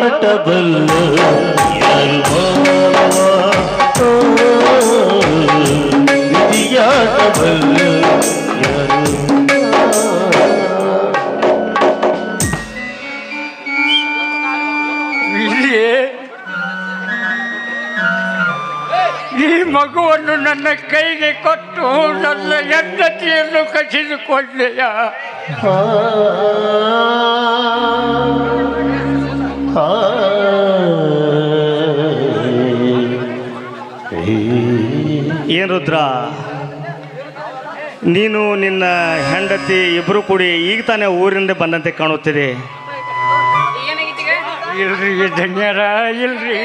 ಯಾರು ಈ ಮಗುವನ್ನು ನನ್ನ ಕೈಗೆ ಕೊಟ್ಟು ನನ್ನ ಹೆಂಡತಿಯನ್ನು ಕಸಿದುಕೊಂಡೆಯ? ಏನು ರುದ್ರ? ನೀನು ನಿನ್ನ ಹೆಂಡತಿ ಇಬ್ರು ಕೂಡಿ ಈಗ ತಾನೇ ಊರಿಂದ ಬಂದಂತೆ ಕಾಣುತ್ತಿದೆ. ಇಲ್ರಿ ಇಲ್ರಿ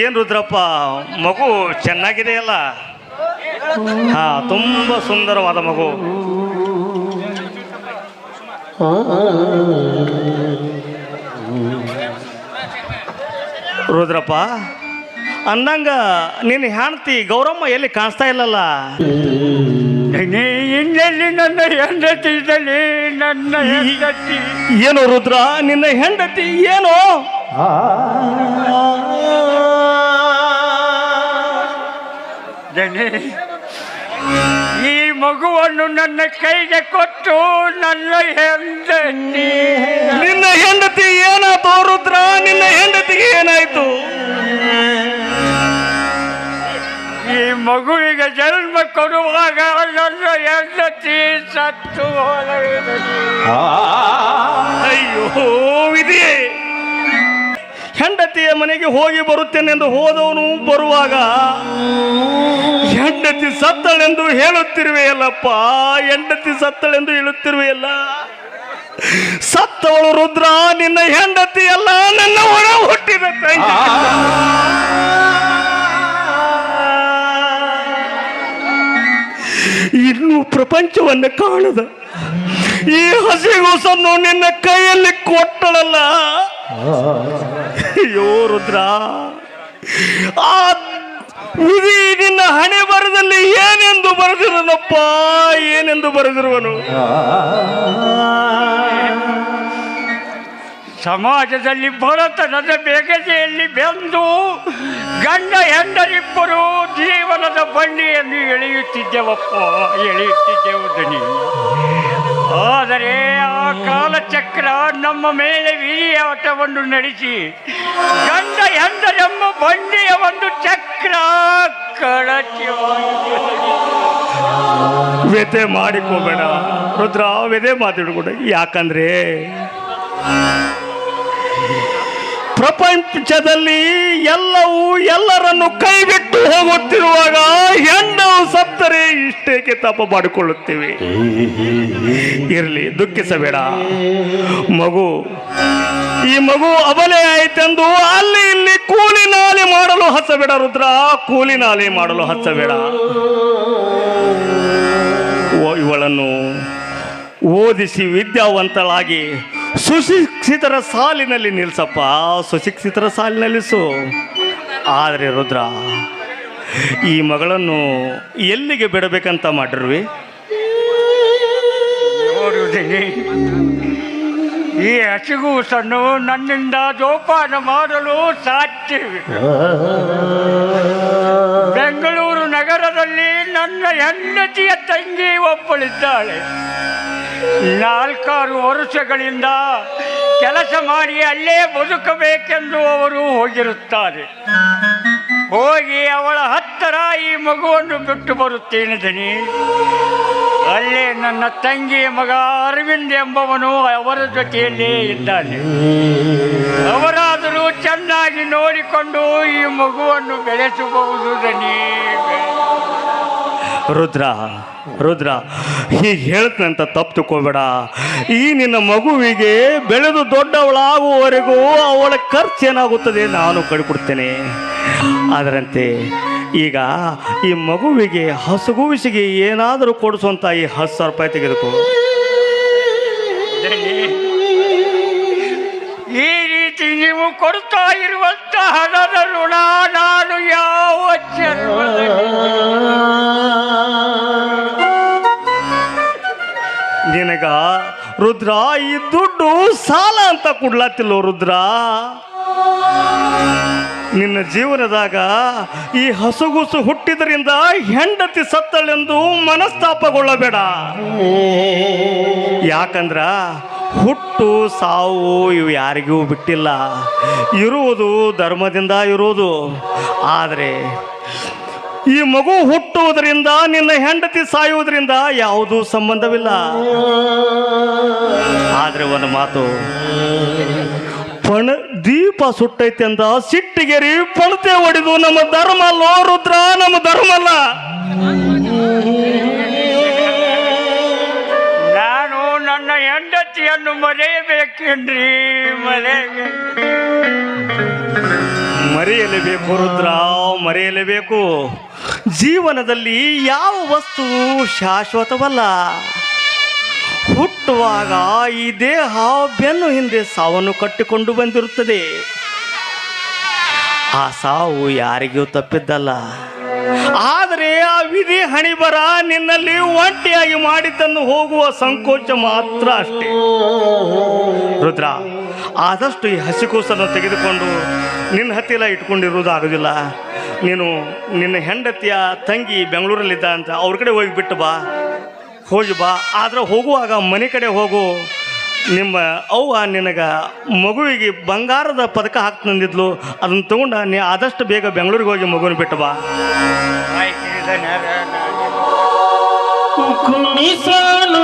ಏನು ರುದ್ರಪ್ಪ, ಮಗು ಚೆನ್ನಾಗಿದೆಯಲ್ಲ? ಹಾ, ತುಂಬ ಸುಂದರವಾದ ಮಗು. ರುದ್ರಪ್ಪ ಅಂದಂಗ ನಿನ್ನ ಹೆಂಡತಿ ಗೌರಮ್ಮ ಎಲ್ಲಿ ಕಾಣಿಸ್ತಾ ಇಲ್ಲಲ್ಲ? ಇನ್ನೆಲ್ಲಿ ನನ್ನ ಹೆಂಡತಿ ಇದ್ದಲ್ಲಿ ನನ್ನ ಹೆಂಡತಿ? ಏನು ರುದ್ರ ನಿನ್ನ ಹೆಂಡತಿ ಏನು? ಈ ಮಗುವನ್ನು ನನ್ನ ಕೈಗೆ ಕೊಟ್ಟು ನನ್ನ ಹೆಂಡತಿ. ನಿನ್ನ ಹೆಂಡತಿ ಏನಾಯ್ತು ರುದ್ರ? ನಿನ್ನ ಹೆಂಡತಿಗೆ ಏನಾಯ್ತು? ಮಗುವಿಗೆ ಜನ್ಮ ಕೊಡುವಾಗ ಹೆಂಡತಿ ಸತ್ತು ಅಯ್ಯೋ ಇದೆಯೇ ಹೆಂಡತಿಯ ಮನೆಗೆ ಹೋಗಿ ಬರುತ್ತೇನೆಂದು ಹೋದವನು ಬರುವಾಗ ಹೆಂಡತಿ ಸತ್ತಳೆಂದು ಹೇಳುತ್ತಿರುವೆಯಲ್ಲಪ್ಪ ಹೆಂಡತಿ ಸತ್ತಳೆಂದು ಹೇಳುತ್ತಿರುವೆಯಲ್ಲ. ಸತ್ತವಳು ರುದ್ರ ನಿನ್ನ ಹೆಂಡತಿ ಎಲ್ಲ ನನ್ನ ಒಳ ಹುಟ್ಟಿದ ಇನ್ನು ಪ್ರಪಂಚವನ್ನು ಕಾಣದ. ಈ ಹಸಿಗೂಸನ್ನು ನಿನ್ನ ಕೈಯಲ್ಲಿ ಕೊಟ್ಟಳಲ್ಲ. ಅಯ್ಯೋ, ರುದ್ರ. ಆ ವಿಧಿ ನಿನ್ನ ಹಣೆ ಬರದಲ್ಲಿ ಏನೆಂದು ಬರೆದಿರುವನಪ್ಪ? ಏನೆಂದು ಬರೆದಿರುವನು? ಸಮಾಜದಲ್ಲಿ ಬಡತನದ ಬೆಗದೆಯಲ್ಲಿ ಬೆಂದು ಗಂಡ ಹೆಂಡರಿಬ್ಬರು ಜೀವನದ ಬಂಡಿಯನ್ನು ಎಳೆಯುತ್ತಿದ್ದೆವಪ್ಪ, ಎಳೆಯುತ್ತಿದ್ದೆವು ದನಿ. ಆದರೆ ಆ ಕಾಲಚಕ್ರ ನಮ್ಮ ಮೇಲೆ ವಿಧಿಯಾಟವನ್ನು ನಡೆಸಿ ಗಂಡ ಹೆಂಡರೆಂಬ ಬಂಡಿಯ ಒಂದು ಚಕ್ರ ವ್ಯತೆ ಮಾಡಿಕೋಬೇಡ. ರುದ್ರ ವ್ಯಥೆ ಮಾತಾಡಬೇಡ ಯಾಕಂದ್ರೆ ಪ್ರಪಂಚದಲ್ಲಿ ಎಲ್ಲವೂ ಎಲ್ಲರನ್ನು ಕೈಬಿಟ್ಟು ಹೋಗುತ್ತಿರುವಾಗ ಹೆಣ್ಣು ಸತ್ತರೆ ಇಷ್ಟೇಕೆ ತಪ ಮಾಡಿಕೊಳ್ಳುತ್ತೇವೆ. ಇರಲಿ, ದುಃಖಿಸಬೇಡ. ಮಗು, ಈ ಮಗು ಅಬಲೆ ಆಯ್ತೆಂದು ಅಲ್ಲಿ ಇಲ್ಲಿ ಕೂಲಿ ನಾಲಿ ಮಾಡಲು ಹಚ್ಚಬೇಡ, ರುದ್ರ. ಕೂಲಿ ನಾಲಿ ಮಾಡಲು ಹಚ್ಚಬೇಡ. ಇವಳನ್ನು ಓದಿಸಿ ವಿದ್ಯಾವಂತಳಾಗಿ ಸುಶಿಕ್ಷಿತರ ಸಾಲಿನಲ್ಲಿ ನಿಲ್ಸಪ್ಪ. ಸುಶಿಕ್ಷಿತರ ಸಾಲಿನಲ್ಲಿ ಸು. ಆದರೆ ರುದ್ರ, ಈ ಮಗಳನ್ನು ಎಲ್ಲಿಗೆ ಬಿಡಬೇಕಂತ ಮಾಡಿರ್ವಿ? ಈ ಈ ಹಸಿಗೂಸನ್ನು ನನ್ನಿಂದ ಜೋಪಾನ ಮಾಡಲು ಸಾಧ್ಯವಿಲ್ಲ ಬೆಂಗಳೂರು ನಗರದಲ್ಲಿ ನನ್ನ ಹೆಂಡತಿಯ ತಂಗಿ ಒಬ್ಬಳಿದ್ದಾಳೆ. ನಾಲ್ಕಾರು ವರ್ಷಗಳಿಂದ ಕೆಲಸ ಮಾಡಿ ಅಲ್ಲೇ ಬದುಕಬೇಕೆಂದು ಅವರು ಹೋಗಿರುತ್ತಾರೆ. ಹೋಗಿ ಅವಳ ಹತ್ತಿರ ಈ ಮಗುವನ್ನು ಬಿಟ್ಟು ಬರುತ್ತೇನೆ ದನಿ ಅಲ್ಲೇ ನನ್ನ ತಂಗಿಯ ಮಗ ಅರವಿಂದ್ ಎಂಬವನು ಅವರ ಜೊತೆಯಲ್ಲೇ ಇದ್ದಾನೆ. ಅವರಾದರೂ ಚೆನ್ನಾಗಿ ನೋಡಿಕೊಂಡು ಈ ಮಗುವನ್ನು ಬೆಳೆಸಬಹುದು ದನಿ ರುದ್ರ ರುದ್ರ, ಹೀಗೆ ಹೇಳ್ತಂತ ತಪ್ಪು ತಿಳ್ಕೊಬೇಡ. ಈ ನಿನ್ನ ಮಗುವಿಗೆ ಬೆಳೆದು ದೊಡ್ಡವಳಾಗುವವರೆಗೂ ಅವಳ ಖರ್ಚು ಏನಾಗುತ್ತದೆ ನಾನು ಕಡಿಕೊಡ್ತೇನೆ. ಅದರಂತೆ ಈಗ ಈ ಮಗುವಿಗೆ ಹಸುಗುವಿಸಿಗೆ ಏನಾದರೂ ಕೊಡಿಸುವಂಥ ಈ ಹತ್ತು ಸಾವಿರ ರೂಪಾಯಿ ತೆಗೆದುಕೋ. ನೀವು ಕೊಡ್ತಾ ಇರುವಂತ ಹಣದ ಋಣ, ನಾನು ಯಾವ ನಿನಗ ರುದ್ರ ಈ ದುಡ್ಡು ಸಾಲ ಅಂತ ಕೊಡ್ಲಾತಿಲ್ಲೋ ರುದ್ರ? ನಿನ್ನ ಜೀವನದಾಗ ಈ ಹಸುಗುಸು ಹುಟ್ಟಿದ್ರಿಂದ ಹೆಂಡತಿ ಸತ್ತಳೆಂದು ಮನಸ್ತಾಪಗೊಳ್ಳಬೇಡ. ಯಾಕಂದ್ರ ಹುಟ್ಟು, ಸಾವು ಇವು ಯಾರಿಗೂ ಬಿಟ್ಟಿಲ್ಲ. ಇರುವುದು ಧರ್ಮದಿಂದ ಇರುವುದು. ಆದರೆ ಈ ಮಗು ಹುಟ್ಟುವುದರಿಂದ, ನಿನ್ನ ಹೆಂಡತಿ ಸಾಯುವುದರಿಂದ ಯಾವುದೂ ಸಂಬಂಧವಿಲ್ಲ. ಆದರೆ ಒಂದು ಮಾತು, ಪಣ ದೀಪ ಸುಟ್ಟೈತೆ ಅಂತ ಸಿಟ್ಟಿಗೆರಿ ಪಣತೆ ಹೊಡೆದು ನಮ್ಮ ಧರ್ಮ ಅಲ್ಲೋ ರುದ್ರ, ನಮ್ಮ ಧರ್ಮ ಅಲ್ಲ. ಹೆಂಡತಿಯನ್ನು ಮರೆಯಬೇಕೇನ್ರಿ? ಮರೆಯಬೇಕು ಮರೆಯಲೇಬೇಕು, ರುದ್ರ. ಮರೆಯಲೇಬೇಕು. ಜೀವನದಲ್ಲಿ ಯಾವ ವಸ್ತು ಶಾಶ್ವತವಲ್ಲ? ಹುಟ್ಟುವಾಗ ಈ ದೇಹ ಬೆನ್ನು ಹಿಂದೆ ಸಾವನ್ನು ಕಟ್ಟಿಕೊಂಡು ಬಂದಿರುತ್ತದೆ. ಆ ಸಾವು ಯಾರಿಗೂ ತಪ್ಪಿದ್ದಲ್ಲ. ಆದರೆ ಆ ವಿಧಿ ಹಣಿಬರ ನಿನ್ನಲ್ಲಿ ಒಂಟಿಯಾಗಿ ಮಾಡಿದ್ದನ್ನು ಹೋಗುವ ಸಂಕೋಚ ಮಾತ್ರ ಅಷ್ಟೇ. ರುದ್ರ, ಆದಷ್ಟು ಈ ಹಸಿಕೂಸನ್ನು ತೆಗೆದುಕೊಂಡು ನಿನ್ನ ಹತ್ತಿರ ಇಟ್ಕೊಂಡಿರುವುದು ಆಗೋದಿಲ್ಲ ನೀನು ನಿನ್ನ ಹೆಂಡತಿಯ ತಂಗಿ ಬೆಂಗಳೂರಲ್ಲಿದ್ದ ಅಂತ ಅವ್ರ ಕಡೆ ಹೋಗಿ ಬಿಟ್ಟು ಬಾ. ಹೋಗಿ ಬಾ. ಆದ್ರೆ ಹೋಗುವಾಗ ಮನೆ ಕಡೆ ಹೋಗು. ನಿಮ್ಮ ಅವ್ವ ನಿನಗ ಮಗುವಿಗೆ ಬಂಗಾರದ ಪದಕ ಹಾಕಿ ತಂದಿದ್ಲು ಅದನ್ನು ತಗೊಂಡ ನೀ ಆದಷ್ಟು ಬೇಗ ಬೆಂಗಳೂರಿಗೆ ಹೋಗಿ ಮಗುನ ಬಿಟ್ಟು ಬಾ. ಕುಣಿಸಲು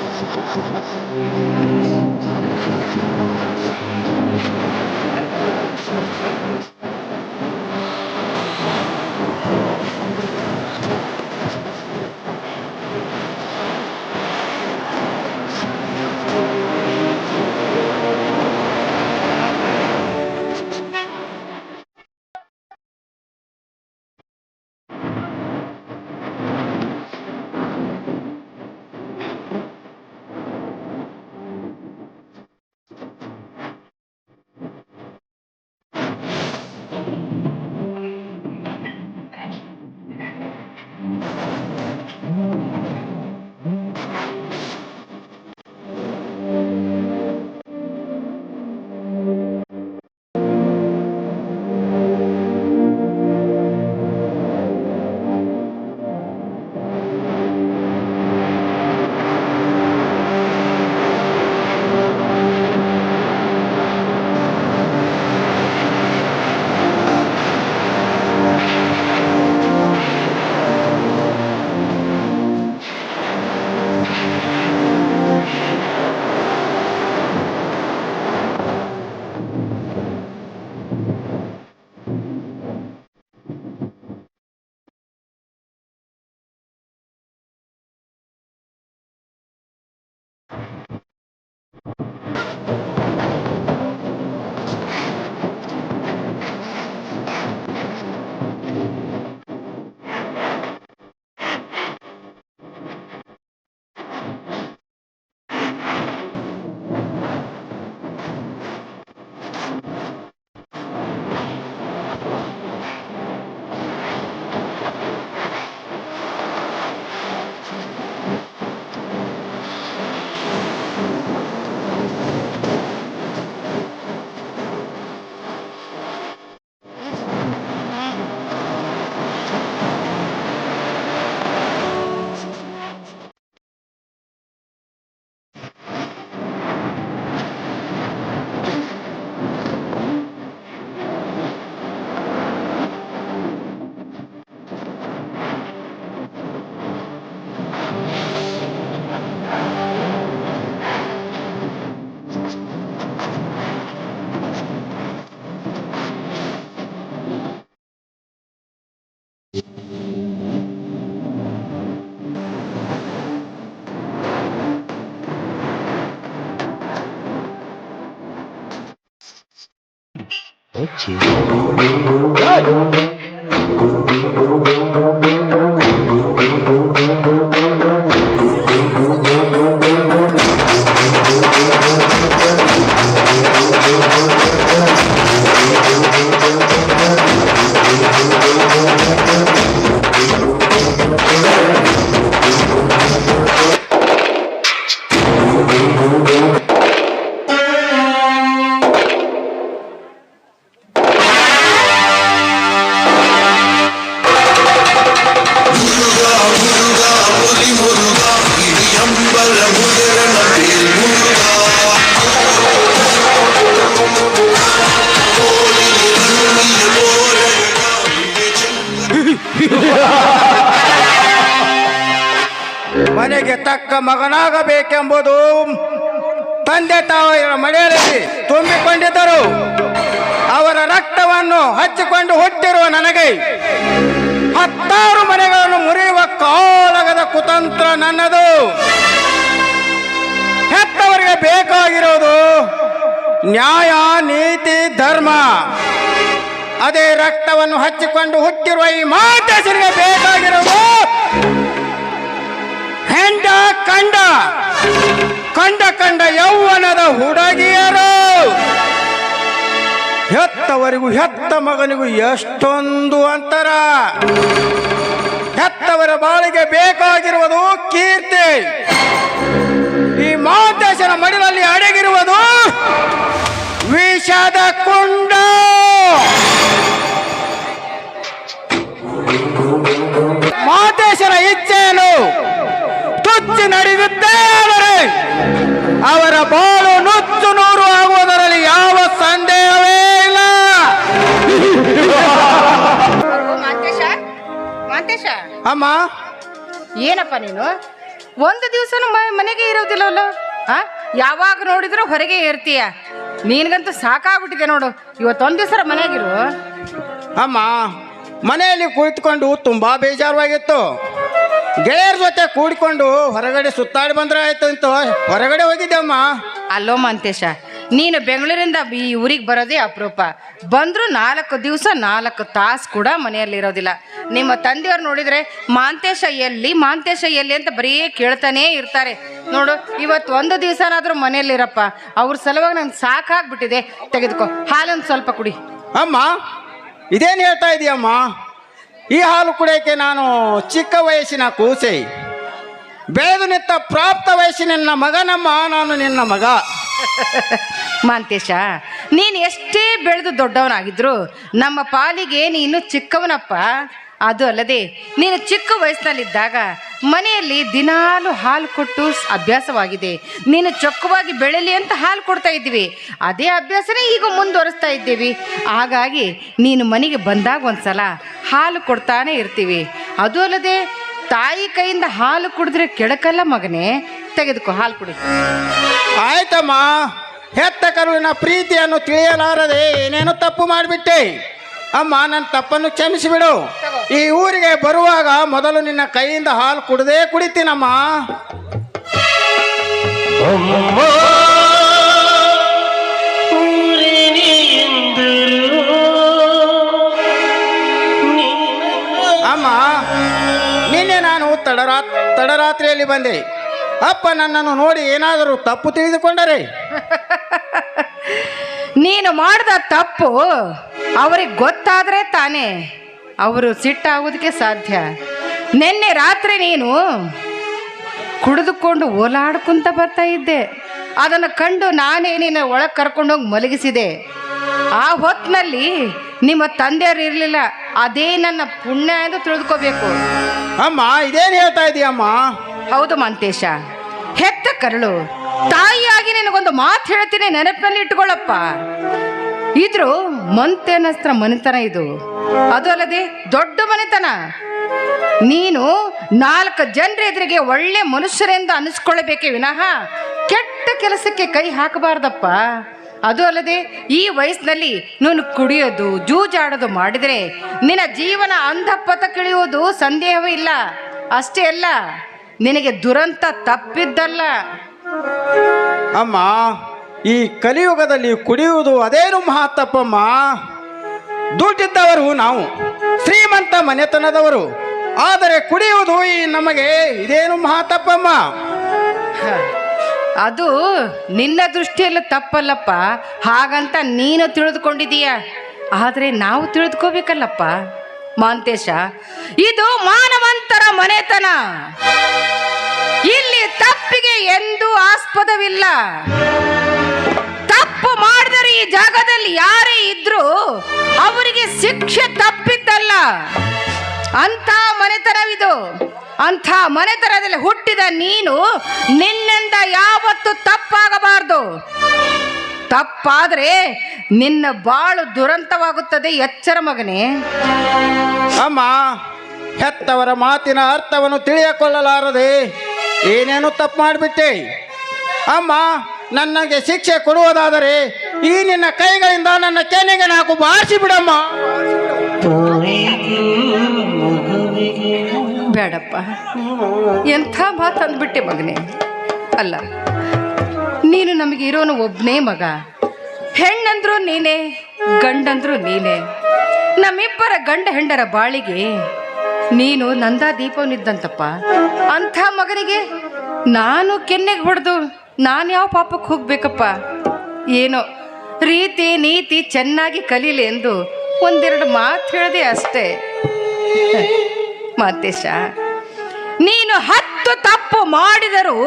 Thank you. noite. ಮನೆಗೆ ತಕ್ಕ ಮಗನಾಗಬೇಕೆಂಬುದು ತಂದೆ ತಾವರ ಮನೆಯಲ್ಲಿ ತುಂಬಿಕೊಂಡಿದ್ದರು. ಅವರ ರಕ್ತವನ್ನು ಹಚ್ಚಿಕೊಂಡು ಹುಟ್ಟಿರುವ ನನಗೆ ಹತ್ತಾರು ಮನೆಗಳನ್ನು ಮುರಿಯುವ ಕಾಲಗದ ಕುತಂತ್ರ ನನ್ನದು. ಹೆತ್ತವರಿಗೆ ಬೇಕಾಗಿರೋದು ನ್ಯಾಯ, ನೀತಿ, ಧರ್ಮ. ಅದೇ ರಕ್ತವನ್ನು ಹಚ್ಚಿಕೊಂಡು ಹುಟ್ಟಿರುವ ಈ ಮಾತೇಶನಿಗೆ ಬೇಕಾಗಿರೋದು. ಹೆಂಡ ಕಂಡ ಕಂಡ ಕಂಡ ಯೌವನದ ಹುಡುಗಿಯರು. ಹೆತ್ತವರಿಗೂ ಹೆತ್ತ ಮಗನಿಗೂ ಎಷ್ಟೊಂದು ಅಂತರ. ಹೆತ್ತವರ ಬಾಳಿಗೆ ಬೇಕಾಗಿರುವುದು ಕೀರ್ತಿ. ಈ ಮಾತೇಶನ ಮಡಿಲಲ್ಲಿ ಅಡಗಿರುವುದು ವಿಷದ ತುಚ್ಚಿ ನಡೆಯುತ್ತೇ ಆದರೆ ಅವರ ಬಾಳು ನುಚ್ಚು ನೂರು ಆಗುವುದರಲ್ಲಿ ಯಾವ ಸಂದೇಹವೇ ಇಲ್ಲ. ಮಾಂತೇಶ ಅಮ್ಮ. ಏನಪ್ಪ ನೀನು? ಒಂದು ದಿವಸನೂ ಮನೆಗೆ ಇರೋದಿಲ್ಲವಲ್ಲ ಆ? ಯಾವಾಗ ನೋಡಿದ್ರು ಹೊರಗೆ ಇರ್ತೀಯ ನೀನ್ಗಂತೂ ಸಾಕಾಗ್ಬಿಟ್ಟಿದೆ ನೋಡು. ಇವತ್ತೊಂದ್ ದಿವಸ ಮನೆಗಿರು. ಅಮ್ಮ ಮನೆಯಲ್ಲಿ ಕುಳಿತುಕೊಂಡು ತುಂಬಾ ಬೇಜಾರವಾಗಿತ್ತು. ಗೆಳೆಯರ ಜೊತೆ ಕೂಡಿಕೊಂಡು ಹೊರಗಡೆ ಸುತ್ತಾಡಿ ಬಂದ್ರೆ ಆಯ್ತು ಅಂತ ಹೊರಗಡೆ ಹೋಗಿದ್ದೆ ಅಮ್ಮ ಅಲ್ಲೋ ಮಂತೇಶ ನೀನು ಬೆಂಗಳೂರಿಂದ ಈ ಊರಿಗೆ ಬರೋದೇ ಅಪರೂಪ. ಬಂದರೂ ನಾಲ್ಕು ದಿವಸ ನಾಲ್ಕು ತಾಸು ಕೂಡ ಮನೆಯಲ್ಲಿ ಇರೋದಿಲ್ಲ. ನಿಮ್ಮ ತಂದೆಯವ್ರು ನೋಡಿದರೆ ಮಾಂತೇಶ ಎಲ್ಲಿ ಮಾಂತೇಶ ಎಲ್ಲಿ ಅಂತ ಬರೀ ಕೇಳ್ತಾನೇ ಇರ್ತಾರೆ. ನೋಡು ಇವತ್ತು ಒಂದು ದಿವಸನಾದರೂ ಮನೆಯಲ್ಲಿರಪ್ಪ ಅವ್ರ ಸಲುವಾಗಿ ನಂಗೆ ಸಾಕಾಗ್ಬಿಟ್ಟಿದೆ. ತೆಗೆದುಕೋ ಹಾಲೊಂದು ಸ್ವಲ್ಪ ಕುಡಿ. ಅಮ್ಮ ಇದೇನು ಹೇಳ್ತಾ ಇದೀಯಮ್ಮ? ಈ ಹಾಲು ಕುಡಿಯೋಕೆ ನಾನು ಚಿಕ್ಕ ವಯಸ್ಸಿನ ಕೂಸೆ. ಬೇದು ನಿಂತ ಪ್ರಾಪ್ತ ವಯಸ್ಸಿನ ಮಗನಮ್ಮ ನಾನು ನಿನ್ನ ಮಗ. ಮಾಂತೇಶ, ನೀನು ಎಷ್ಟೇ ಬೆಳೆದು ದೊಡ್ಡವನಾಗಿದ್ರು ನಮ್ಮ ಪಾಲಿಗೆ ನೀನು ಚಿಕ್ಕವನಪ್ಪ. ಅದು ಅಲ್ಲದೆ, ನೀನು ಚಿಕ್ಕ ವಯಸ್ಸಿನಲ್ಲಿದ್ದಾಗ ಮನೆಯಲ್ಲಿ ದಿನಾಲು ಹಾಲು ಕೊಟ್ಟು ಅಭ್ಯಾಸವಾಗಿದೆ. ನೀನು ಚೊಕ್ಕವಾಗಿ ಬೆಳೆಲಿ ಅಂತ ಹಾಲು ಕೊಡ್ತಾ ಇದ್ದೀವಿ. ಅದೇ ಅಭ್ಯಾಸನೇ ಈಗ ಮುಂದುವರಿಸ್ತಾ ಇದ್ದೀವಿ. ಹಾಗಾಗಿ ನೀನು ಮನೆಗೆ ಬಂದಾಗ ಒಂದ್ಸಲ ಹಾಲು ಕೊಡ್ತಾನೆ ಇರ್ತೀವಿ. ಅದು ಅಲ್ಲದೆ, ತಾಯಿ ಕೈಯಿಂದ ಹಾಲು ಕುಡಿದ್ರೆ ಕೆಡಕಲ್ಲ ಮಗನೇ? ತೆಗೆದುಕೋ, ಹಾಲು ಕುಡಿ. ಆಯ್ತಮ್ಮ, ಹೆತ್ತ ಕರುವಿನ ಪ್ರೀತಿಯನ್ನು ತಿಳಿಯಲಾರದೆ ಏನೇನು ತಪ್ಪು ಮಾಡಿಬಿಟ್ಟೆ. ಅಮ್ಮ ನನ್ನ ತಪ್ಪನ್ನು ಕ್ಷಮಿಸಿಬಿಡು. ಈ ಊರಿಗೆ ಬರುವಾಗ ಮೊದಲು ನಿನ್ನ ಕೈಯಿಂದ ಹಾಲು ಕುಡದೇ ಕುಡಿತೀನಮ್ಮ. ಅಮ್ಮ ನಿನ್ನೆ ನಾನು ತಡರಾ ತಡರಾತ್ರಿಯಲ್ಲಿ ಬಂದೆ. ಅಪ್ಪ ನನ್ನನ್ನು ನೋಡಿ ಏನಾದರೂ ತಪ್ಪು ತಿಳಿದುಕೊಂಡರೆ? ನೀನು ಮಾಡಿದ ತಪ್ಪು ಅವ್ರಿಗೆ ಗೊತ್ತಾದ್ರೆ ತಾನೇ ಅವರು ಸಿಟ್ಟಾಗೋದಕ್ಕೆ ಸಾಧ್ಯ. ನಿನ್ನೆ ರಾತ್ರಿ ನೀನು ಕುಡಿದುಕೊಂಡು ಓಲಾಡ್ಕೊಂತ ಬರ್ತಾ ಇದ್ದೆ. ಅದನ್ನು ಕಂಡು ನಾನೇ ನಿನ್ನ ಒಳಗೆ ಕರ್ಕೊಂಡೋಗಿ ಮಲಗಿಸಿದೆ. ಆ ಹೊತ್ತಿನಲ್ಲಿ ನಿಮ್ಮ ತಂದೆಯವರು ಇರಲಿಲ್ಲ. ಅದೇ ನನ್ನ ಪುಣ್ಯ ಎಂದು ತಿಳಿದುಕೋಬೇಕು. ಅಮ್ಮ ಇದೇನು ಹೇಳ್ತಾ ಇದೀಯಮ್ಮ ಹೌದು ಮಂತೇಶ. ಹೆತ್ತ ಕರಳು. ತಾಯಿಯಾಗಿ ನಿನಗೊಂದು ಮಾತು ಹೇಳ್ತೀನಿ ನೆನಪಿನಲ್ಲಿ ಇಟ್ಕೊಳ್ಳಪ್ಪ. ಇದ್ರು ಮಂತೆನಸ್ತ್ರ ಮನೆತನ ಇದು. ಅದು ಅಲ್ಲದೆ ದೊಡ್ಡ ಮನೆತನ. ನೀನು ನಾಲ್ಕು ಜನರ ಎದುರಿಗೆ ಒಳ್ಳೆ ಮನುಷ್ಯರೆಂದು ಅನಿಸ್ಕೊಳ್ಳಬೇಕೇ ವಿನಃ ಕೆಟ್ಟ ಕೆಲಸಕ್ಕೆ ಕೈ ಹಾಕಬಾರ್ದಪ್ಪ. ಅದು ಅಲ್ಲದೆ ಈ ವಯಸ್ಸಿನಲ್ಲಿ ನೀನು ಕುಡಿಯೋದು, ಜೂಜಾಡೋದು ಮಾಡಿದರೆ ನಿನ್ನ ಜೀವನ ಅಂಧಪಥಕ್ಕಿಳಿಯುವುದು ಸಂದೇಹವೂ ಇಲ್ಲ. ಅಷ್ಟೇ ಅಲ್ಲ, ನಿನಗೆ ದುರಂತ ತಪ್ಪಿದ್ದಲ್ಲ. ಅಮ್ಮ ಈ ಕಲಿಯುಗದಲ್ಲಿ ಕುಡಿಯುವುದು ಅದೇನು ಮಹಾತಪ್ಪಮ್ಮ? ದುಡ್ಡಿದ್ದವರು ನಾವು, ಶ್ರೀಮಂತ ಮನೆತನದವರು. ಆದರೆ ಕುಡಿಯುವುದು ಈ ನಮಗೆ ಇದೇನು ಮಹಾತಪ್ಪಮ್ಮ. ಅದು ನಿನ್ನ ದೃಷ್ಟಿಯಲ್ಲಿ ತಪ್ಪಲ್ಲಪ್ಪ. ಹಾಗಂತ ನೀನು ತಿಳಿದುಕೊಂಡಿದೀಯ ಆದರೆ ನಾವು ತಿಳಿದುಕೋಬೇಕಲ್ಲಪ್ಪ. ಮಾಂತೇಶ, ಇದು ಮಾನವಂತರ ಮನೆತನ. ಇಲ್ಲಿ ತಪ್ಪಿಗೆ ಎಂದೂ ಆಸ್ಪದವಿಲ್ಲ. ಜಾಗದಲ್ಲಿ ಯಾರೇ ಇದ್ರೂ ಅವರಿಗೆ ಶಿಕ್ಷೆ ತಪ್ಪಿದ್ದಲ್ಲ. ಅಂಥ ಮನೆತನವಿದು. ಅಂಥ ಮನೆತನದಲ್ಲಿ ಹುಟ್ಟಿದ ನೀನು ನಿನ್ನಿಂದ ಯಾವತ್ತು ತಪ್ಪಾಗಬಾರ್ದು. ತಪ್ಪಾದ್ರೆ ನಿನ್ನ ಬಾಳು ದುರಂತವಾಗುತ್ತದೆ, ಎಚ್ಚರ ಮಗನೇ. ಅಮ್ಮ, ಹೆತ್ತವರ ಮಾತಿನ ಅರ್ಥವನ್ನು ತಿಳಿಯಕೊಳ್ಳಲಾರದೆ ಏನೇನು ತಪ್ಪು ಮಾಡಿಬಿಟ್ಟೆ? ಅಮ್ಮ ನನಗೆ ಶಿಕ್ಷೆ ಕೊಡುವುದಾದರೆ ಈ ನಿನ್ನ ಕೈಗಳಿಂದ ನನ್ನ ಕೆನೆಗೆ ನಾಕು ಬಾರಿಸಿ ಬಿಡಮ್ಮ. ಬೇಡಪ್ಪ. ಎಂಥ ಮಾತು ಅಂದ್ಬಿಟ್ಟೆ ಮಗನೇ. ಅಲ್ಲ, ನೀನು ನಮಗೆ ಇರೋನು ಒಬ್ಬನೇ ಮಗ. ಹೆಣ್ಣಂದ್ರು ನೀನೇ, ಗಂಡಂದ್ರು ನೀನೇ. ನಮ್ಮಿಬ್ಬರ ಗಂಡ ಹೆಂಡರ ಬಾಳಿಗೆ ನೀನು ನಂದಾ ದೀಪವನಿದ್ದಂತಪ್ಪ ಅಂಥ ಮಗನಿಗೆ ನಾನು ಕೆನ್ನೆಗೆ ಹೊಡೆದು ನಾನು ಯಾವ ಪಾಪಕ್ಕೆ ಹೋಗ್ಬೇಕಪ್ಪ? ಏನೋ ರೀತಿ ನೀತಿ ಚೆನ್ನಾಗಿ ಕಲೀಲಿ ಎಂದು ಒಂದೆರಡು ಮಾತು ಹೇಳಿದೆ ಅಷ್ಟೇ. ಮಾತೇಶ, ನೀನು ಹತ್ತು ತಪ್ಪು ಮಾಡಿದರೂ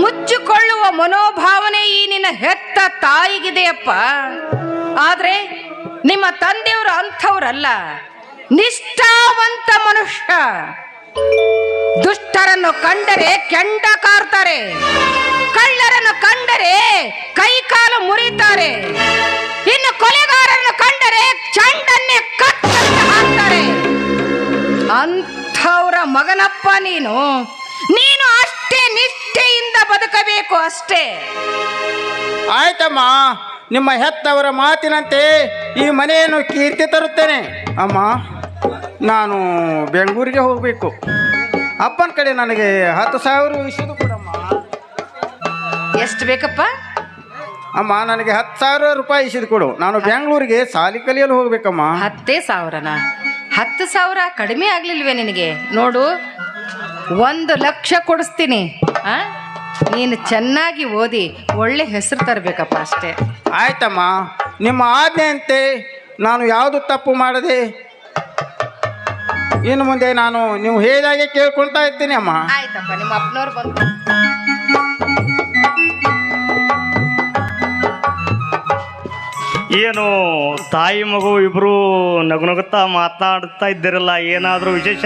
ಮುಚ್ಚಿಕೊಳ್ಳುವ ಮನೋಭಾವನೆ ಈ ನಿನ್ನ ಹೆತ್ತ ತಾಯಿಗಿದೆಯಪ್ಪ. ಆದ್ರೆ ನಿಮ್ಮ ತಂದೆಯವರು ಅಂಥವ್ರಲ್ಲ, ನಿಷ್ಠಾವಂತ ಮನುಷ್ಯ. ದುಷ್ಟರನ್ನು ಕಂಡರೆ ಕೆಂಡ ಕಾರ್ತಾರೆ. ಕಂಡರೆ ಕೈಕಾಲು ಮುರಿತಾರೆ. ಇನ್ನು ಕೊಲೆಗಾರರನ್ನು ಕಂಡರೆ ಚಂಡನ್ನೇ ಕತ್ತರಿಸಿ ಹಾಕ್ತಾರೆ. ಅಂಥವ್ರ ಮಗನಪ್ಪ ನೀನು. ನೀನು ಅಷ್ಟೇ ನಿಷ್ಠೆಯಿಂದ ಬದುಕಬೇಕು ಅಷ್ಟೇ. ಆಯ್ತಮ್ಮ, ನಿಮ್ಮ ಹೆತ್ತವರ ಮಾತಿನಂತೆ ಈ ಮನೆಯನ್ನು ಕೀರ್ತಿ ತರುತ್ತೇನೆ. ಅಮ್ಮ, ನಾನು ಬೆಂಗಳೂರಿಗೆ ಹೋಗಬೇಕು. ಅಪ್ಪನ ಕಡೆ ನನಗೆ ಹತ್ತು ಸಾವಿರ ವಿಷಯದ ಎಷ್ಟು ಬೇಕಪ್ಪ? ಅಮ್ಮ ನನಗೆ ಹತ್ತು ಸಾವಿರ ರೂಪಾಯಿ ಇಸಿದ್ ಕೊಡು. ನಾನು ಬೆಂಗಳೂರಿಗೆ ಸಾಲಿ ಕಲಿಯಲು ಹೋಗ್ಬೇಕಮ್ಮ. ಹತ್ತೇ ಸಾವಿರನ? ಹತ್ತು ಸಾವಿರ ಕಡಿಮೆ ಆಗ್ಲಿಲ್ವೇ ನಿನಗೆ? ನೋಡು ಒಂದು ಲಕ್ಷ ಕೊಡಿಸ್ತೀನಿ. ಆ? ನೀನು ಚೆನ್ನಾಗಿ ಓದಿ ಒಳ್ಳೆ ಹೆಸರು ತರಬೇಕಪ್ಪ ಅಷ್ಟೇ. ಆಯ್ತಮ್ಮ ನಿಮ್ಮ ಆಜ್ಞೆಯಂತೆ ನಾನು ಯಾವುದು ತಪ್ಪು ಮಾಡದೆ? ಇನ್ನು ಮುಂದೆ ನಾನು ನೀವು ಹೇಳಿದಾಗೆ ಕೇಳ್ಕೊಳ್ತಾ ಇರ್ತೀನಿ ಅಮ್ಮ. ಆಯ್ತಮ್ಮ ನಿಮ್ಮ ಅಪ್ಪನವ್ರು ಬಂದು ಏನು ತಾಯಿ ಮಗು ಇಬ್ರು ನಗುನಗುತ್ತಾ ಮಾತನಾಡ್ತಾ ಇದ್ದಿರಲ್ಲ ಏನಾದರೂ ವಿಶೇಷ?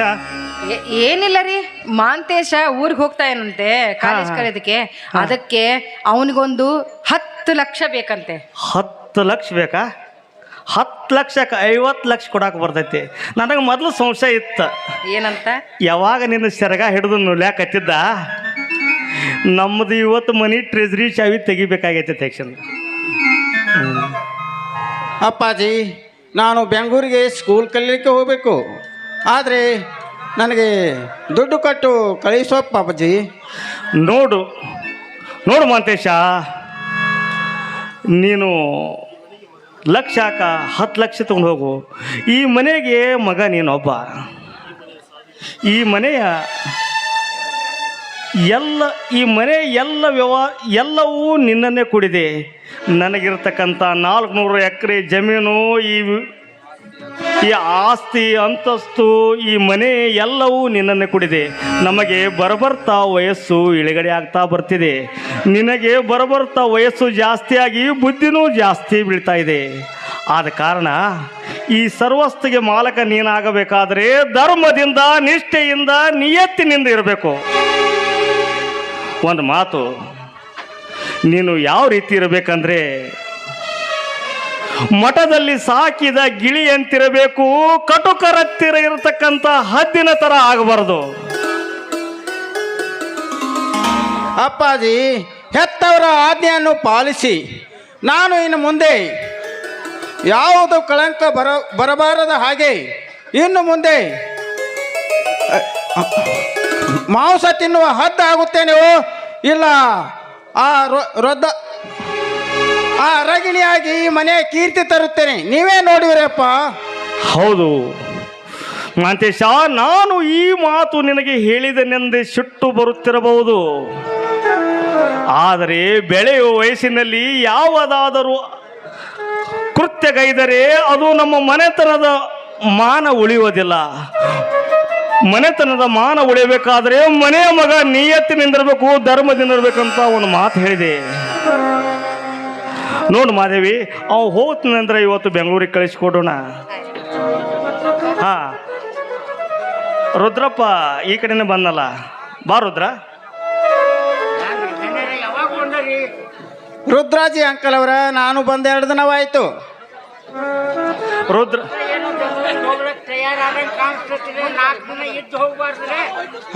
ಏ- ಏನಿಲ್ಲ ರೀ ಮಾಂತೇಶ ಊರಿಗೆ ಹೋಗ್ತಾ ಏನಂತೆ ಕಾಲೇಜ್ ಕರೆಯೋದಕ್ಕೆ. ಅದಕ್ಕೆ ಅವನಿಗೊಂದು ಹತ್ತು ಲಕ್ಷ ಬೇಕಂತೆ. ಹತ್ತು ಲಕ್ಷ ಬೇಕಾ? ಹತ್ತು ಲಕ್ಷಕ್ಕೆ ಐವತ್ತು ಲಕ್ಷ ಕೊಡಕ್ಕೆ ಬರ್ತೈತಿ. ನನಗೆ ಮೊದಲು ಸಂಶಯ ಇತ್ತು. ಏನಂತ? ಯಾವಾಗ ನಿನ್ನ ಸೆರಗ ಹಿಡಿದು ನುಲ್ಯಾಕತ್ತಿದ್ದ ನಮ್ಮದು ಇವತ್ತು ಮನಿ ಟ್ರೆಜರಿ ಚಾವಿ ತೆಗಿಬೇಕಾಗೈತೆ ತಕ್ಷಣ. ಅಪ್ಪಾಜಿ, ನಾನು ಬೆಂಗಳೂರಿಗೆ ಸ್ಕೂಲ್ ಕಲೀಲಿಕ್ಕೆ ಹೋಗಬೇಕು. ಆದರೆ ನನಗೆ ದುಡ್ಡು ಕೊಟ್ಟು ಕಳಿಸೋಪ್ಪ ಅಪ್ಪಾಜಿ. ನೋಡು ನೋಡು ಮಂತೇಶ. ನೀನು ಲಕ್ಷ ಹಾಕ ಹತ್ತು ಲಕ್ಷ ತೊಗೊಂಡು ಹೋಗು. ಈ ಮನೆಗೆ ಮಗ ನೀನೊಬ್ಬ. ಈ ಮನೆಯ ಎಲ್ಲ ಈ ಮನೆ ಎಲ್ಲ ವ್ಯವಹಾರ ಎಲ್ಲವೂ ನಿನ್ನನ್ನೇ ಕೂಡಿದೆ. ನನಗಿರ್ತಕ್ಕಂಥ ನಾಲ್ಕುನೂರು ಎಕರೆ ಜಮೀನು, ಈ ಈ ಆಸ್ತಿ, ಅಂತಸ್ತು, ಈ ಮನೆ ಎಲ್ಲವೂ ನಿನ್ನನ್ನೇ ಕುಡಿದೆ. ನಮಗೆ ಬರಬರ್ತಾ ವಯಸ್ಸು ಇಳಿಗಡೆ ಆಗ್ತಾ ಬರ್ತಿದೆ. ನಿನಗೆ ಬರಬರ್ತಾ ವಯಸ್ಸು ಜಾಸ್ತಿಯಾಗಿ ಬುದ್ಧಿನೂ ಜಾಸ್ತಿ ಬೀಳ್ತಾ ಇದೆ. ಆದ ಕಾರಣ ಈ ಸರ್ವಸ್ತಿಗೆ ಮಾಲಕ ನೀನಾಗಬೇಕಾದರೆ ಧರ್ಮದಿಂದ, ನಿಷ್ಠೆಯಿಂದ, ನಿಯತ್ತಿನಿಂದ ಇರಬೇಕು. ಒಂದು ಮಾತು, ನೀನು ಯಾವ ರೀತಿ ಇರಬೇಕಂದ್ರೆ, ಮಠದಲ್ಲಿ ಸಾಕಿದ ಗಿಳಿಯಂತಿರಬೇಕು ಕಟುಕರತ್ತಿರ ಇರತಕ್ಕಂಥ ಹದ್ದಿನ ತರ ಆಗಬಾರ್ದು. ಅಪ್ಪಾಜಿ, ಹೆತ್ತವರ ಆಜ್ಞೆಯನ್ನು ಪಾಲಿಸಿ, ನಾನು ಇನ್ನು ಮುಂದೆ ಯಾವುದು ಕಳಂಕ ಬರ, ಬರಬಾರದ ಹಾಗೆ, ಇನ್ನು ಮುಂದೆ ಮಾಂಸ ತಿನ್ನುವ ಹದ್ದ ಆಗುತ್ತೆ ನೀವು ಇಲ್ಲ. ಆ ರೊದ್ದ, ಆ ರಗಿಣಿಯಾಗಿ ಈ ಮನೆಯ ಕೀರ್ತಿ ತರುತ್ತೇನೆ. ನೀವೇ ನೋಡಿರಪ್ಪ ಹೌದು. ಮಾಂತೇಶ, ನಾನು ಈ ಮಾತು ನಿನಗೆ ಹೇಳಿದನೆಂದೇ ಸಿಟ್ಟು ಬರುತ್ತಿರಬಹುದು. ಆದರೆ ಬೆಳೆಯುವ ವಯಸ್ಸಿನಲ್ಲಿ ಯಾವುದಾದರೂ ಕೃತ್ಯಗೈದರೆ ಅದು ನಮ್ಮ ಮನೆತನದ ಮಾನ ಉಳಿಯುವುದಿಲ್ಲ. ಮನೆತನದ ಮಾನ ಉಳಿಯಬೇಕಾದ್ರೆ ಮನೆಯ ಮಗ ನಿಯತ್ತಿನಿಂದಿರಬೇಕು ಅಂತ ಒಂದು ಮಾತು ಹೇಳಿದೆ. ನೋಡು ಮಾದೇವಿ ಅವ್ ಹೋಗ್ತಾನಂದ್ರೆ ಇವತ್ತು ಬೆಂಗಳೂರಿಗೆ ಕಳಿಸ್ಕೊಡೋಣ. ಹಾ. ರುದ್ರಪ್ಪ ಈ ಕಡೆನೇ ಬಂದಲ್ಲ. ಬಾ ರುದ್ರ. ರುದ್ರಾಜಿ ಅಂಕಲ್ ಅವರ ನಾನು ಬಂದ ಎರಡು ದಿನವಾಯ್ತು. ರುದ್ರ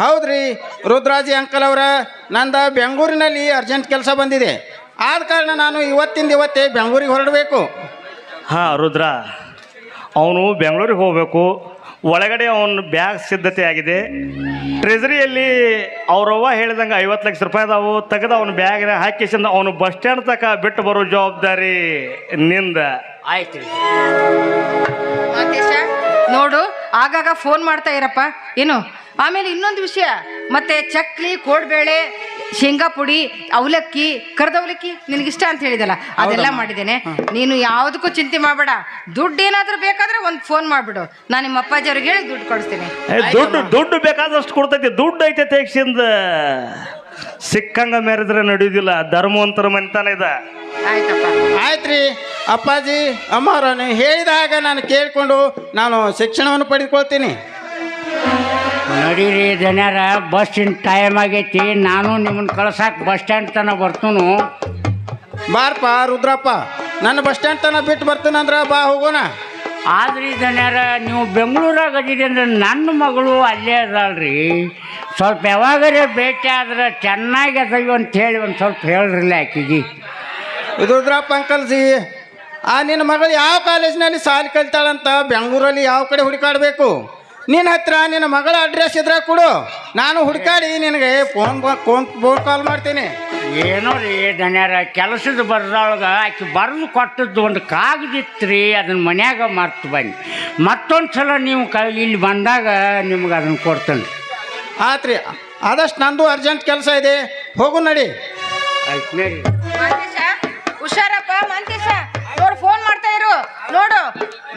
ಹೌದ್ರಿ. ರುದ್ರಾಜಿ ಅಂಕಲ್ ಅವರ ನಂದ ಬೆಂಗಳೂರಿನಲ್ಲಿ ಅರ್ಜೆಂಟ್ ಕೆಲಸ ಬಂದಿದೆ. ಆದ ಕಾರಣ ನಾನು ಇವತ್ತಿಂದ ಇವತ್ತೇ ಬೆಂಗಳೂರಿಗೆ ಹೊರಡಬೇಕು. ಹಾ ರುದ್ರ. ಅವನು ಬೆಂಗಳೂರಿಗೆ ಹೋಗಬೇಕು. ಒಳಗಡೆ ಅವನ ಬ್ಯಾಗ್ ಸಿದ್ಧತೆ ಆಗಿದೆ. ಟ್ರೆಜರಿಯಲ್ಲಿ ಅವರವ್ವ ಹೇಳಿದಂಗೆ ಐವತ್ತು ಲಕ್ಷ ರೂಪಾಯಿ ಅದಾವು. ತೆಗೆದು ಅವನ ಬ್ಯಾಗ್ನ ಹಾಕಿಸಿಂದ ಅವನು ಬಸ್ ಸ್ಟ್ಯಾಂಡ್ ತಕ ಬಿಟ್ಟು ಬರೋ ಜವಾಬ್ದಾರಿ ನಿಂದ. ಆಯ್ತು. ನೋಡು ಆಗಾಗ ಫೋನ್ ಮಾಡ್ತಾ ಇರಪ್ಪ. ಏನು? ಆಮೇಲೆ ಇನ್ನೊಂದು ವಿಷಯ. ಮತ್ತೆ ಚಕ್ಲಿ ಕೋಡ್ಬೇಳೆ ಶೇಂಗಾ ಪುಡಿ ಅವಲಕ್ಕಿ ಕರ್ದ ಅವಲಕ್ಕಿ ನಿನಗಿಷ್ಟ ಅಂತ ಹೇಳಿದಲ್ಲ ಅದೆಲ್ಲ ಮಾಡಿದ್ದೇನೆ. ನೀನು ಯಾವುದಕ್ಕೂ ಚಿಂತೆ ಮಾಡಬೇಡ. ದುಡ್ಡು ಏನಾದರೂ ಬೇಕಾದ್ರೆ ಒಂದು ಫೋನ್ ಮಾಡಿಬಿಡು. ನಾನು ನಿಮ್ಮ ಅಪ್ಪಾಜಿಯವ್ರಿಗೆ ಹೇಳಿ ದುಡ್ಡು ಕೊಡಿಸ್ತೀನಿ ದುಡ್ಡು ದುಡ್ಡು ಬೇಕಾದಷ್ಟು ಕೊಡ್ತೈತಿ. ದುಡ್ಡು ಐತೆ ತೆಗ್ಸಿಂದ. ಸಿಕ್ಕಂಗ ಮೆರೆದ್ರೆ ನಡೆಯುವುದಿಲ್ಲ ಧರ್ಮವಂತರ ಮನೆತನ ಇದೆ. ಆಯ್ತಪ್ಪ. ಆಯ್ತ್ರಿ. ಅಪ್ಪಾಜಿ ಅಮ್ಮರನ್ನು ನೀವು ಹೇಳಿದ ಹಾಗೆ ನಾನು ಕೇಳಿಕೊಂಡು ನಾನು ಶಿಕ್ಷಣವನ್ನು ಪಡೆದುಕೊಳ್ತೀನಿ. ನಡೀರಿ ಜನರ ಬಸ್ಸಿನ ಟೈಮ್ ಆಗೈತಿ ನಾನು ನಿಮ್ಮನ್ನ ಕಳ್ಸಕ್ಕೆ ಬಸ್ ಸ್ಟ್ಯಾಂಡ್ ತನಕ ಬರ್ತನು. ಬಾರಪ್ಪ ರುದ್ರಪ್ಪ ನನ್ನ ಬಸ್ ಸ್ಟ್ಯಾಂಡ್ ತನಕ ಬಿಟ್ಟು ಬರ್ತೀನಂದ್ರೆ ಬಾ ಹೋಗೋಣ. ಆದ್ರಿ ಜನರ ನೀವು ಬೆಂಗಳೂರಾಗ ಅದಿರಿ ಅಂದ್ರೆ ನನ್ನ ಮಗಳು ಅಲ್ಲೇ ಅದಲ್ರಿ ಸ್ವಲ್ಪ ಯಾವಾಗರೇ ಭೇಟಿ ಆದ್ರೆ ಚೆನ್ನಾಗಿ ಅದಾಗಿ ಅಂತ ಹೇಳಿ ಒಂದು ಸ್ವಲ್ಪ ಹೇಳ್ರಲ್ಲ ಆಕಿಗೆ. ರುದ್ರಪ್ಪ ಅಂಕಲ್ ಜಿ ಆ ನಿನ್ನ ಮಗಳು ಯಾವ ಕಾಲೇಜಿನಲ್ಲಿ ಸಾಲಿ ಕಲಿತಾಳಂತ ಬೆಂಗಳೂರಲ್ಲಿ ಯಾವ ಕಡೆ ಹುಡುಕಾಡಬೇಕು? ನಿನ್ನ ಹತ್ರ ನಿನ್ನ ಮಗಳ ಅಡ್ರೆಸ್ ಇದ್ರೆ ಕೊಡು. ನಾನು ಹುಡುಕಾಡಿ ನಿನಗೆ ಫೋನ್ ಫೋನ್ ಫೋನ್ ಕಾಲ್ ಮಾಡ್ತೀನಿ. ಏನೋ ರೀ ದನ್ಯಾರ ಕೆಲಸದ ಬರ್ದೊಳಗ ಆಕೆ ಬರೆದು ಕೊಟ್ಟದ್ದು ಒಂದು ಕಾಗದಿತ್ತು ಅದನ್ನ ಮನ್ಯಾಗ ಮರ್ತು ಬನ್ನಿ. ಮತ್ತೊಂದು ಸಲ ನೀವು ಕ ಇಲ್ಲಿ ಬಂದಾಗ ನಿಮ್ಗೆ ಅದನ್ನು ಕೊಡ್ತೇನೆ. ಆತ್ರಿ ಆದಷ್ಟು ನಂದು ಅರ್ಜೆಂಟ್ ಕೆಲಸ ಇದೆ. ಹೋಗು ನಡಿ. ಆಯ್ತು ನಡಿ. ಹುಷಾರಪ್ಪ ಮಾಂತೇಶ. ನೋಡು ನೋಡು.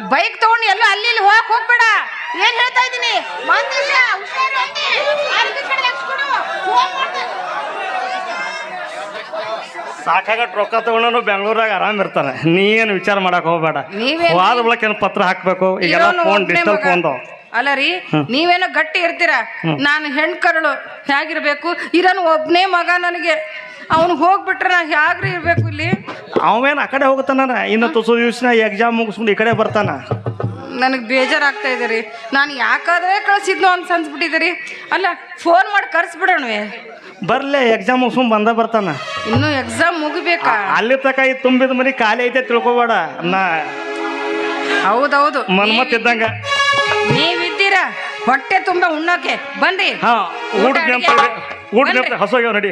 ಬೈಕ್ ತಗೊಂಡು ಎಲ್ಲ ಅಲ್ಲಿ ಇಲ್ಲಿ ಹೋಗಕ್ ಹೋಗ್ಬೇಡ. ಏನ್ ಹೇಳ್ತಾ ಇದೀನಿ ಸಾಕಾಗಟ್ ರೊಕ್ಕ ತಗೊಂಡು ಬೆಂಗಳೂರಾಗ ಆರಾಮ್ ಇರ್ತಾನೆ. ನೀ ಏನು ವಿಚಾರ ಮಾಡಕ್ ಹೋಗ್ಬೇಡ. ನೀವೇನ್- ವಾದ ಬಳಕ ಏನು ಪತ್ರ ಹಾಕ್ಬೇಕು? ಇರೋನು ಫೋನ್ ಒಬ್ನೇ ಡಿಜಿಟಲ್ ಮಗ. ಫೋನ್ ಅಲ್ಲ ರೀ ನೀವೇನೋ ಗಟ್ಟಿ ಇರ್ತೀರ? ನಾನು ಹೆಣ್ ಕರಳು ಹೇಗಿರ್ಬೇಕು? ಇರೋನು ಒಬ್ನೇ ಮಗ ನನಗೆ. ಅವನು ಹೋಗ್ಬಿಟ್ರೆ ನಾ ಹೇಗ್ರಿ ಇರಬೇಕು ಇಲ್ಲಿ? ಅವೇನು ಆ ಕಡೆ ಹೋಗ್ತಾನ ಇನ್ನು ತುಸು ದಿವ್ಸ ಎಕ್ಸಾಮ್ ಮುಗಿಸ್ಕೊಂಡು ಈ ಕಡೆ ಬರ್ತಾನ? ನನಗೆ ಬೇಜಾರಾಗ್ತಾ ಇದೆ ರೀ. ನಾನು ಯಾಕಾದ್ರೆ ಕಳ್ಸಿದ್ನು ಅಂತ ಅನ್ಸ್ಬಿಟ್ಟಿದೆ ರೀ. ಅಲ್ಲ ಫೋನ್ ಮಾಡಿ ಕರ್ಸ್ಬಿಡೋಣವೆ. ಬರ್ಲೆ ಎಕ್ಸಾಮ್ ಮುಗಿಸ್ಕೊಂಡು ಬಂದ ಬರ್ತಾನ? ಇನ್ನು ಎಕ್ಸಾಮ್ ಮುಗಬೇಕಾ? ಅಲ್ಲಿ ತಕ ಈ ತುಂಬಿದ ಮರಿ ಖಾಲಿ ಐತೆ ತಿಳ್ಕೊಬೇಡ. ನಾ ಹೌದೌದು. ಮನ್ಮತ್ ಇದ್ದಂಗ. ನೀವಿದ್ದೀರಾ? ಹೊಟ್ಟೆ ತುಂಬ ಉಣ್ಣೋಕೆ. ಬನ್ರಿ. ಹಾ ಊಟ ಊಟ ಹಸೋಗ್ಯಾವ ನಡಿ.